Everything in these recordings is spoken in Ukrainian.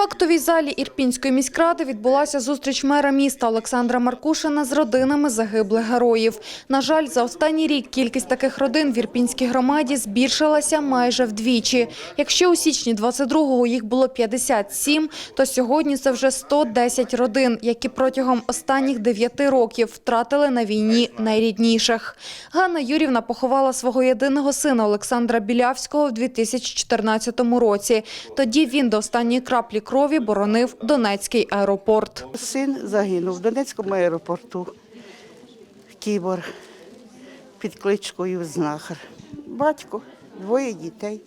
актовій залі Ірпінської міськради відбулася зустріч мера міста Олександра Маркушина з родинами загиблих героїв. На жаль, за останній рік кількість таких родин в Ірпінській громаді збільшилася майже вдвічі. Якщо у січні 22-го їх було 57, то сьогодні це вже 110 родин, які протягом останніх 9 років втратили на війні найрідніших. Ганна Юрівна поховала свого єдиного сина Олександра Білявського в 2014 році. Тоді він до останньої краплі крові боронив Донецький аеропорт. Син загинув в Донецькому аеропорту. Кібор під кличкою Знахар. Батько, двоє дітей.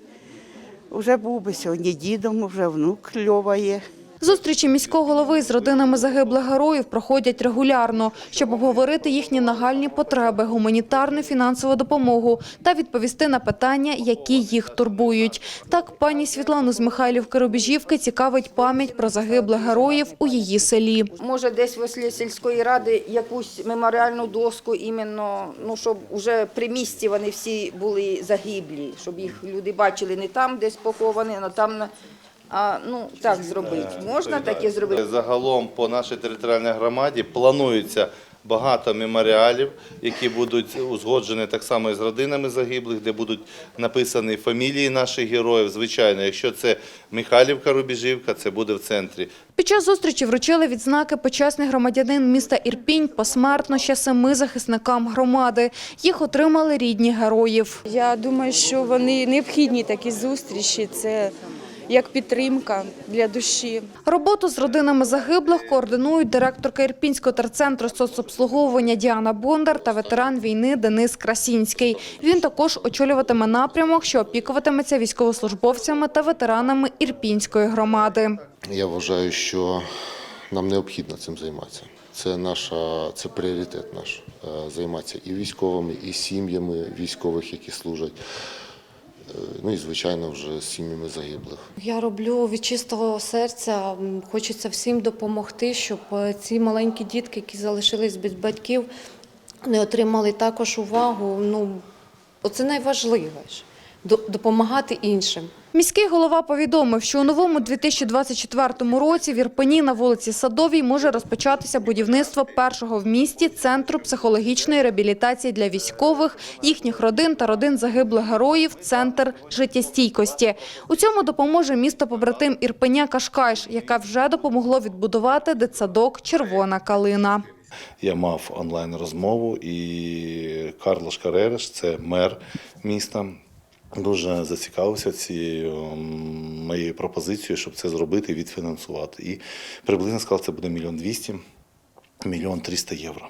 Уже був би сьогодні дідом, вже внук Льова є. Зустрічі міського голови з родинами загиблих героїв проходять регулярно, щоб обговорити їхні нагальні потреби, гуманітарну фінансову допомогу та відповісти на питання, які їх турбують. Так, пані Світлану з Михайлівки Рубіжівки цікавить пам'ять про загиблих героїв у її селі. Може, десь в сільської ради якусь меморіальну доску, іменно, ну, щоб вже при місті вони всі були загиблі, щоб їх люди бачили не там, десь поховані, а там, на- а ну так зробити. Можна таке зробити? Загалом по нашій територіальній громаді планується багато меморіалів, які будуть узгоджені так само і з родинами загиблих, де будуть написані фамілії наших героїв. Звичайно, якщо це Михайлівка Рубіжівка, це буде в центрі. Під час зустрічі вручили відзнаки почесний громадянин міста Ірпінь посмертно ще семи захисникам громади. Їх отримали рідні героїв. Я думаю, що вони необхідні такі зустрічі. Це як підтримка для душі. Роботу з родинами загиблих координують директорка Ірпінського терцентру соцобслуговування Діана Бондар та ветеран війни Денис Красінський. Він також очолюватиме напрямок, що опікуватиметься військовослужбовцями та ветеранами Ірпінської громади. Я вважаю, що нам необхідно цим займатися. Це наша це пріоритет наш е, займатися і військовими, і сім'ями військових, які служать. Ну і звичайно, вже з сім'ями загиблих. Я роблю від чистого серця. Хочеться всім допомогти, щоб е, ці маленькі дітки, які залишились без батьків, не отримали також увагу. Ну, оце найважливіше допомагати іншим. Міський голова повідомив, що у новому 2024 році в Ірпені на вулиці Садовій може розпочатися будівництво першого в місті центру психологічної реабілітації для військових, їхніх родин та родин загиблих героїв «Центр життєстійкості». У цьому допоможе місто побратим Ірпеня Кашкайш, яке вже допомогло відбудувати дитсадок «Червона калина». Я мав онлайн розмову, і Карлош Каререш, це мер міста. Дуже зацікавився цією моєю пропозицією, щоб це зробити і відфінансувати. І приблизно сказав, це буде мільйон двісті, мільйон триста євро.